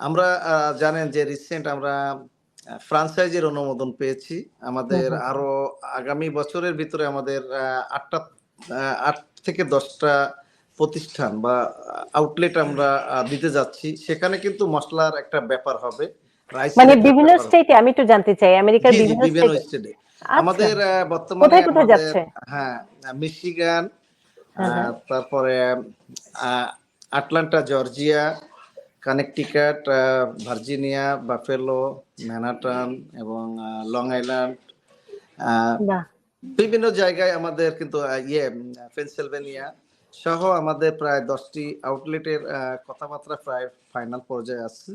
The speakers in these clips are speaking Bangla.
আমরা জানেন যে রিসেন্ট আমরা ফ্রাঞ্চাইজির অনুমোদন পেয়েছি। আমাদের। আরও আগামী বছরের ভিতরে আমাদের আটটা আট থেকে দশটা প্রতিষ্ঠান বা আউটলেট আমরা দিতে যাচ্ছি। সেখানে কিন্তু মশলার একটা ব্যাপার হবে। মানে বিভিন্ন স্টেটে আমি একটু জানতে চাই আমেরিকার বিভিন্ন স্টেটে আচ্ছা। আমাদের বর্তমানে কোথায় কোথায় যাচ্ছে? হ্যাঁ মিশিগান হ্যাঁ, হ্যাঁ। তারপরে Atlanta Georgia Connecticut Virginia Buffalo Manhattan এবং লং আইল্যান্ড বিভিন্ন জায়গায় আমাদের কিন্তু ইয়ে পেনসিলভেনিয়া সহ আমাদের প্রায় দশটি আউটলেটের কথাবার্তা প্রায় ফাইনাল পর্যায়ে আছে।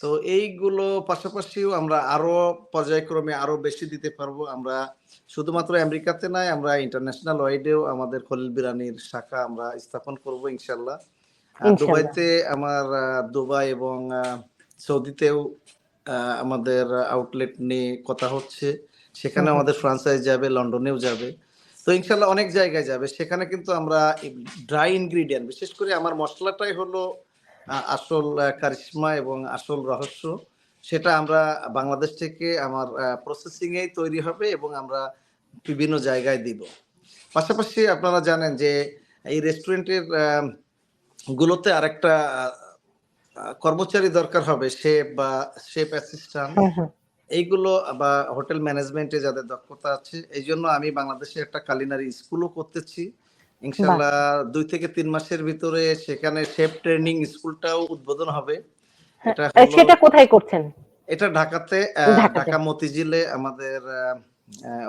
তো এইগুলো পাশাপাশিও আমরা আরও পর্যায়ক্রমে আরও বেশি দিতে পারব। আমরা শুধুমাত্র আমেরিকাতে নয় আমরা ইন্টারন্যাশনাল ওয়াইডেও আমাদের খলিল বিরানির শাখা আমরা স্থাপন করব ইনশাল্লাহ। দুবাইতে আমার দুবাই এবং সৌদিতেও আমাদের আউটলেট নিয়ে কথা হচ্ছে। সেখানে। আমাদের ফ্রান্সাইজ যাবে লন্ডনেও যাবে। তো ইনশাল্লাহ অনেক জায়গায় যাবে। সেখানে কিন্তু আমরা ড্রাই ইনগ্রিডিয়েন্ট বিশেষ করে আমার মশলাটাই হলো আসল কারিশমা এবং আসল রহস্য। সেটা আমরা বাংলাদেশ থেকে আমার প্রসেসিং এই তৈরি হবে এবং আমরা বিভিন্ন জায়গায় দিব। পাশাপাশি আপনারা জানেন যে এই রেস্টুরেন্টের গুলোতে আরেকটা কর্মচারী দরকার হবে শেফ বা শেফ অ্যাসিস্ট্যান্ট। এইগুলো বা হোটেল ম্যানেজমেন্টে যাদের দক্ষতা আছে এই জন্য আমি বাংলাদেশে একটা কালিনারি স্কুলও করতেছি। ইনশাল্লাহ দুই থেকে তিন মাসের ভিতরে সেখানে শেফ ট্রেনিং স্কুলটাও উদ্বোধন হবে। এটা সেটা কোথায় করছেন? এটা ঢাকাতে ঢাকা মতিঝিলে আমাদের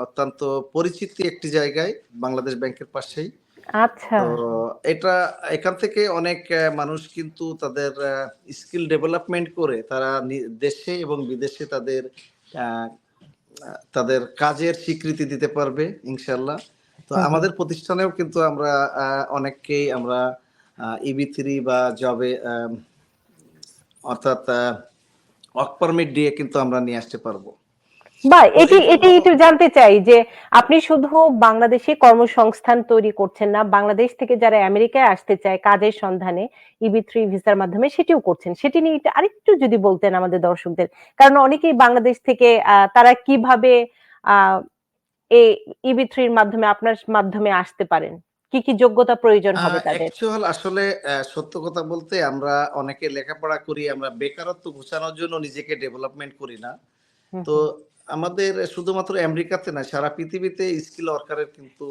অত্যন্ত পরিচিতি একটি জায়গায় বাংলাদেশ ব্যাংকের পাশেই। আচ্ছা। তো এটা এখান থেকে অনেক মানুষ কিন্তু তাদের স্কিল ডেভেলপমেন্ট করে তারা দেশে এবং বিদেশে তাদের তাদের কাজের স্বীকৃতি দিতে পারবে ইনশাল্লাহ তো। আমাদের প্রতিষ্ঠানেও কিন্তু আমরা অনেককেই আমরা ইবি থ্রি বা জবে অর্থাৎ ওয়ার্ক পারমিট দিয়ে কিন্তু আমরা নিয়ে আসতে পারব। বা এটি এটি একটু জানতে চাই যে আপনি শুধু বাংলাদেশে কর্মসংস্থান তৈরি করছেন না বাংলাদেশ থেকে যারা আমেরিকায় আসতে চায় কাজের সন্ধানে ইবি থ্রি ভিসার মাধ্যমে সেটিও করছেন। সেটি নিয়ে আরেকটু যদি বলতেন আমাদের দর্শকদের কারণ অনেকেই বাংলাদেশ থেকে আহ, তারা কীভাবে আহ, এই ইবি থ্রির মাধ্যমে আপনার মাধ্যমে আসতে পারেন? কি কি যোগ্যতা প্রয়োজন হবে তাদের? অ্যাকচুয়াল আসলে সত্য কথা বলতে আমরা অনেকে লেখাপড়া করি আমরা বেকারত্ব ঘুচানোর জন্য নিজেকে ডেভেলপমেন্ট করি না। তো আমাদের শুধুমাত্র আমেরিকাতে না সারা পৃথিবীতে স্কিল ওয়ার্কারের কিন্তু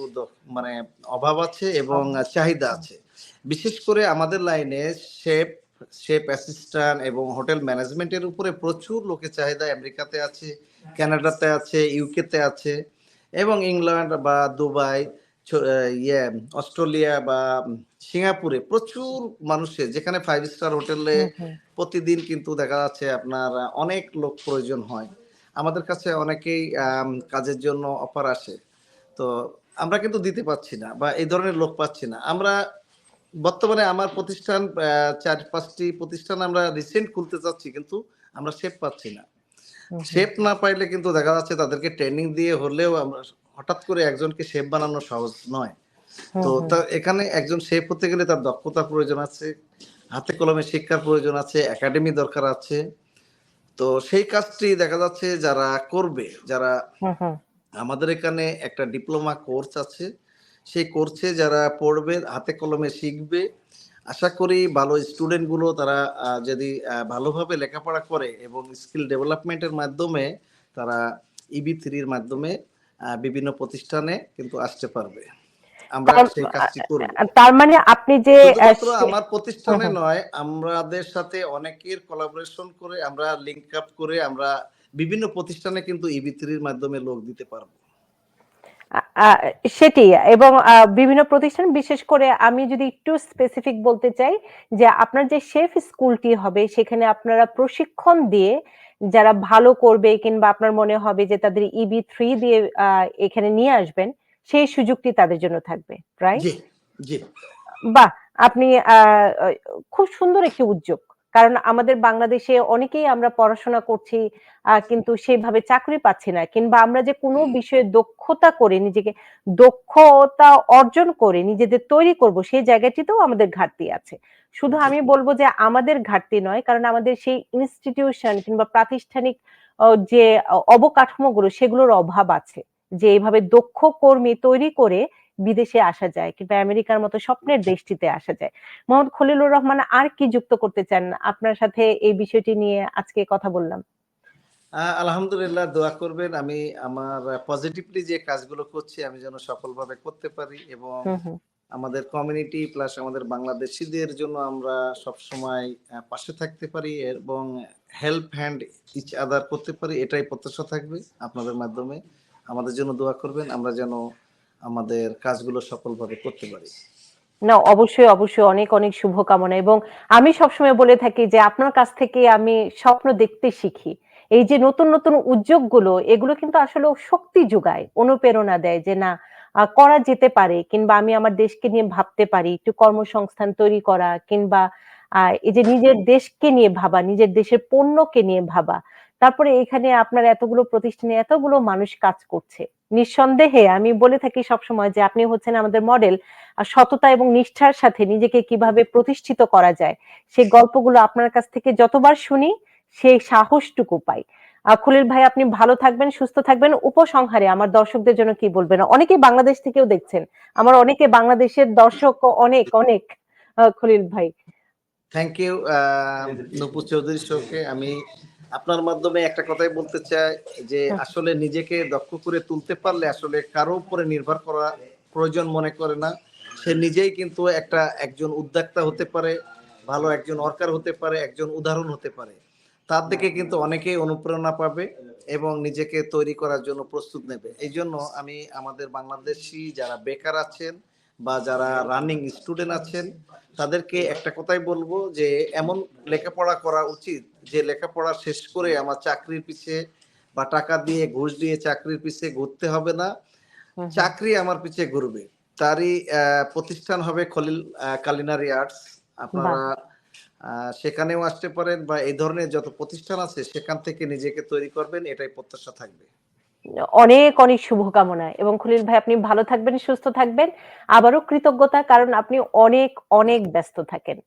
মানে অভাব আছে এবং চাহিদা আছে। বিশেষ করে আমাদের লাইনে শেফ শেফ অ্যাসিস্ট্যান্ট এবং হোটেল ম্যানেজমেন্টের উপরে প্রচুর লোকের চাহিদা আমেরিকাতে আছে কানাডাতে আছে ইউকেতে আছে এবং ইংল্যান্ড বা দুবাই ইয়ে অস্ট্রেলিয়া বা সিঙ্গাপুরে প্রচুর মানুষের যেখানে ফাইভ স্টার হোটেলে। প্রতিদিন কিন্তু দেখা যাচ্ছে আপনার অনেক লোক প্রয়োজন হয়। আমাদের কাছে অনেকেই কাজের জন্য অফার আসে। তো আমরা কিন্তু দিতে পারছি না বা এই ধরনের লোক পাচ্ছি না। আমরা বর্তমানে আমার প্রতিষ্ঠান চার পাঁচটি প্রতিষ্ঠান আমরা রিসেন্ট খুলতে চাচ্ছি কিন্তু আমরা শেপ পাচ্ছি না। শেপ না পাইলে কিন্তু দেখা যাচ্ছে তাদেরকে ট্রেনিং দিয়ে হলেও আমরা হঠাৎ করে একজনকে শেপ বানানো সহজ নয়। তো। এখানে একজন শেফ হতে গেলে তার দক্ষতা প্রয়োজন আছে হাতে কলমে শিক্ষার প্রয়োজন আছে একাডেমি দরকার আছে। তো সেই কাজটি দেখা যাচ্ছে যারা করবে যারা। আমাদের এখানে একটা ডিপ্লোমা কোর্স আছে সেই কোর্সে যারা পড়বে হাতে কলমে শিখবে আশা করি ভালো স্টুডেন্টগুলো তারা যদি ভালোভাবে লেখাপড়া করে এবং স্কিল ডেভেলপমেন্টের মাধ্যমে তারা ইবি থ্রির মাধ্যমে বিভিন্ন প্রতিষ্ঠানে কিন্তু আসতে পারবে আমরা সেই কাজটি করব তার মানে আপনি যে আমার প্রতিষ্ঠানে। নয় আমাদের সাথে অনেকের কোলাবোরেশন করে আমরা লিংক আপ করে আমরা বিভিন্ন প্রতিষ্ঠানে কিন্তু ইবি থ্রির মাধ্যমে লোক দিতে পারব সেটি এবং বিভিন্ন প্রতিষ্ঠান বিশেষ করে আমি যদি একটু স্পেসিফিক বলতে চাই যে আপনার যে শেফ স্কুলটি হবে সেখানে আপনারা প্রশিক্ষণ দিয়ে যারা ভালো করবে কিংবা আপনার মনে হবে যে তাদের ইবি থ্রি দিয়ে আহ, এখানে নিয়ে আসবেন সেই সুযোগটি তাদের জন্য থাকবে রাইট বাহ আপনি খুব সুন্দর একটি উদ্যোগ। কারণ আমাদের বাংলাদেশে অনেকেই আমরা পড়াশোনা করছি কিন্তু সেভাবে চাকরি পাচ্ছি না কিংবা আমরা যে কোনো বিষয়ে দক্ষতা করে নিজেকে দক্ষতা অর্জন করে নিজেদের তৈরি করব সেই জায়গাটিতেও আমাদের ঘাটতি আছে। শুধু আমি বলব যে আমাদের ঘাটতি নয় কারণ আমাদের সেই ইনস্টিটিউশন কিংবা প্রাতিষ্ঠানিক যে অবকাঠামোগুলো সেগুলোর অভাব আছে। যে এইভাবে দক্ষ কর্মী তৈরি করে বিদেশে আসা যায় কিংবা আমেরিকার মতো স্বপ্নের দেশটিতে আসা যায়। মোহাম্মদ খলিলুর রহমান আর কি যুক্ত করতে চান আপনার সাথে এই বিষয়টি নিয়ে আজকে কথা বললাম? আলহামদুলিল্লাহ দোয়া করবেন। আমি আমার পজিটিভলি যে কাজগুলো করছি আমি যেন সফলভাবে করতে পারি এবং আমাদের কমিউনিটি প্লাস আমাদের বাংলাদেশিদের জন্য আমরা সব সময় পাশে থাকতে পারি এবং হেল্প হ্যান্ড ইচ আদার করতে পারি এটাই প্রত্যাশা থাকবে আপনাদের মাধ্যমে। আমাদের জন্য দোয়া করবেন, আমরা যেন আমাদের কাজগুলো সফলভাবে করতে পারি। না, অবশ্যই অবশ্যই অনেক অনেক শুভকামনা এবং আমি সবসময় বলে থাকি যে আপনার কাছ থেকে আমি স্বপ্ন দেখতে শিখি। এই যে নতুন নতুন উদ্যোগগুলো, এগুলো কিন্তু আসলে শক্তি যোগায়, অনুপ্রেরণা দেয় যে না করা যেতে পারে কিংবা আমি আমার দেশকে নিয়ে ভাবতে পারি, একটু কর্মসংস্থান তৈরি করা কিংবা এই যে নিজের দেশকে নিয়ে ভাবা, নিজের দেশের পণ্যকে নিয়ে ভাবা তারপরে এখানে আপনার এতগুলো প্রতিষ্ঠানে এতগুলো মানুষ কাজ করছে। নিঃসন্দেহে আমি বলে থাকি সবসময় যে আপনি হচ্ছেন আমাদের মডেল আর সততা এবং নিষ্ঠার সাথে নিজেকে কীভাবে প্রতিষ্ঠিত করা যায়, সেই গল্পগুলো আপনার কাছ থেকে যতবার শুনি, সেই সাহসটুকু পাই। খলিল ভাই, আপনি ভালো থাকবেন, সুস্থ থাকবেন, উপসংহারে আমার দর্শকদের জন্য কি বলবেন? অনেকে বাংলাদেশ থেকেও দেখছেন। আমার অনেকে বাংলাদেশের দর্শক অনেক অনেক খলিল ভাই। থ্যাংক ইউ নপুর চৌধুরী শোকে আমি আপনার মাধ্যমে একটা কথাই বলতে চাই যে আসলে নিজেকে দক্ষ করে তুলতে পারলে আসলে কারও উপরে নির্ভর করা প্রয়োজন মনে করে না। সে নিজেই কিন্তু একটা একজন উদ্যোক্তা হতে পারে ভালো একজন ওয়ার্কার হতে পারে একজন উদাহরণ হতে পারে। তার দিকে কিন্তু অনেকেই অনুপ্রেরণা পাবে এবং নিজেকে তৈরি করার জন্য প্রস্তুত নেবে। এই জন্য আমি আমাদের বাংলাদেশি যারা বেকার আছেন বা যারা রানিং স্টুডেন্ট আছেন তাদেরকে একটা কথাই বলব যে এমন লেখাপড়া করা উচিত যে লেখাপড়া শেষ করে আমার চাকরির পিছে বা টাকা দিয়ে ঘুষ দিয়ে চাকরির পিছে ঘুরতে হবে না। চাকরি আমার পিছে ঘুরবে। তারই প্রতিষ্ঠান হবে খলিল কালিনারি আর্টস আপনারা সেখানেও আসতে পারেন বা এই ধরনের যত প্রতিষ্ঠান আছে সেখান থেকে নিজেকে তৈরি করবেন এটাই প্রত্যাশা থাকবে। অনেক অনেক শুভকামনা এবং খলিল ভাই, আপনি ভালো থাকবেন, সুস্থ থাকবেন। আবারও কৃতজ্ঞতা, কারণ আপনি অনেক অনেক ব্যস্ত থাকেন।